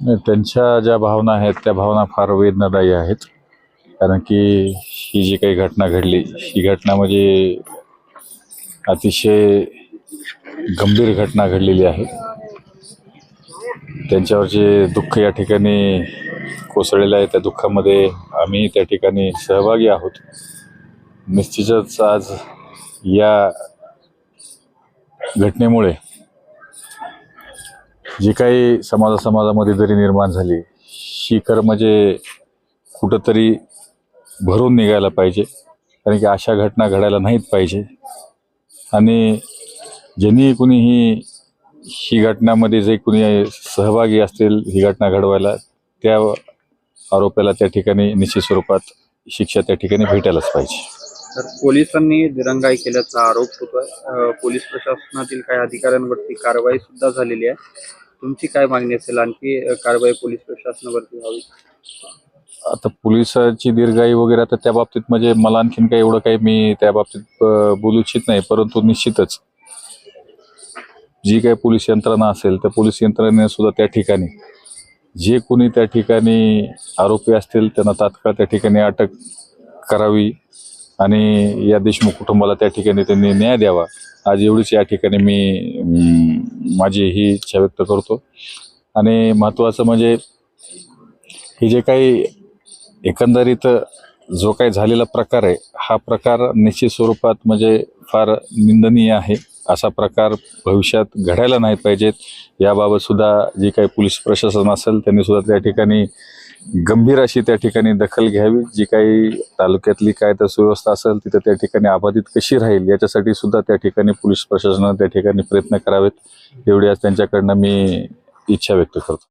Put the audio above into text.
नाही, त्यांच्या ज्या भावना आहेत त्या भावना फार वेदनादायी आहेत. कारण की ही जी काही घटना घडली ही घटना म्हणजे अतिशय गंभीर घटना घडलेली आहे. त्यांच्यावर जे दुःख या ठिकाणी कोसळलेलं आहे त्या दुःखामध्ये आम्ही त्या ठिकाणी सहभागी आहोत. निश्चितच आज या घटनेमुळे जी काही समाजा समाजामध्ये जरी निर्माण झाली ही कर्म जे कुठंतरी भरून निघायला पाहिजे. कारण की अशा घटना घडायला नाहीत पाहिजे. आणि ज्यांनी कुणी ही ही घटनामध्ये जे कुणी सहभागी असतील ही घटना घडवायला त्या आरोपाला त्या ठिकाणी निश्चित स्वरूपात शिक्षा त्या ठिकाणी भेटायलाच पाहिजे. तर पोलिसांनी दिरंगाई केल्याचा आरोप होतोय. पोलीस प्रशासनातील काही अधिकाऱ्यांवरती कारवाई सुद्धा झालेली आहे. तुमची काय मागणी असेल? आणखी कारवाई पोलीस प्रशासनावरती व्हावी? आता पोलिसाची दीर्घाई वगैरे आता त्या बाबतीत म्हणजे मला आणखीन काही एवढं काही मी त्या बाबतीत बोलू इच्छित नाही परंतु निश्चितच. जी काही पोलीस यंत्रणा असेल त्या पोलीस यंत्रणेने सुद्धा त्या ठिकाणी जे कोणी त्या ठिकाणी आरोपी असतील त्यांना तात्काळ त्या ठिकाणी अटक करावी. आणि या देशमुख कुटुंबाला त्या ठिकाणी त्यांनी न्याय द्यावा. आज एवढीच या ठिकाणी मी माझी ही इच्छा व्यक्त करतो. आणि महत्त्वाचं म्हणजे हे जे काही एकंदरीत जो काही झालेला प्रकार आहे हा प्रकार निश्चित स्वरूपात म्हणजे फार निंदनीय आहे. असा प्रकार भविष्यात घडायला नाही पाहिजेत. याबाबतसुद्धा जे काही पोलीस प्रशासन असेल त्यांनीसुद्धा त्या ठिकाणी गंभीर अशी त्या ठिकाणी दखल घ्यावी. जी काही तालुक्यातली काय तर सुव्यवस्था असेल तिथं त्या ठिकाणी अबाधित कशी राहील याच्यासाठी सुद्धा त्या ठिकाणी पोलीस प्रशासनानं त्या ठिकाणी प्रयत्न करावेत. एवढी आज त्यांच्याकडनं मी इच्छा व्यक्त करतो.